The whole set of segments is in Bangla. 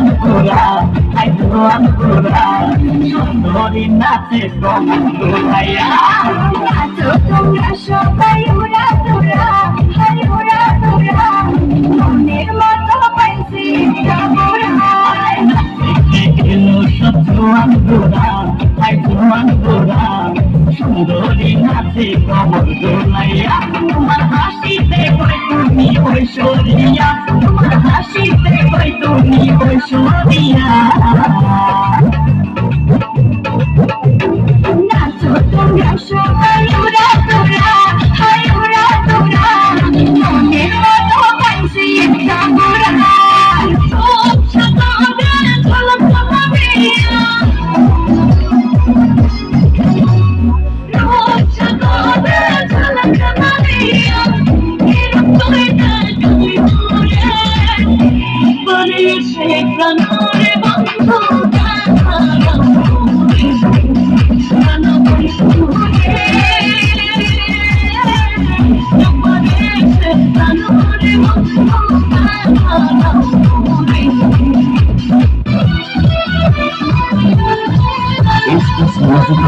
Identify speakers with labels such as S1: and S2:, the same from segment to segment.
S1: বন্ধুরা আইতো বন্ধুরা সুন্দরী নাচে বন্ধুরাইয়া
S2: আছো তোমরা সবাই উড়া তোরা হাই উড়া তোরা মনের মতো পাইছি
S1: শত্রু আন্দোরা আইতো আন্দোরা সুন্দরী নাচে কবর দোলাইয়া তোমার হাসিতে তুমি ঐশ্বরিয়া তোমার হাসিতে তুমি বৈষ্ণবিয়া
S2: নাচো তোমরা সবাই উড়া তোরা হাই উড়া তোরা মনের মতো পাইছি একটা গোড়া সব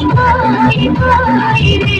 S2: హాయ్ హాయ్ హాయ్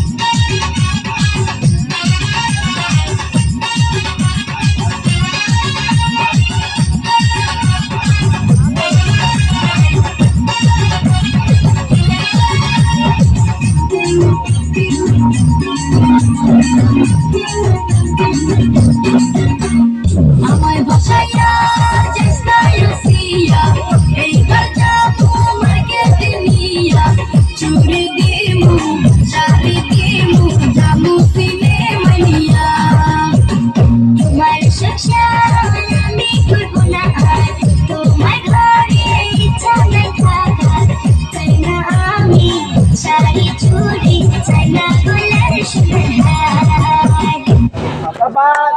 S2: 拜拜。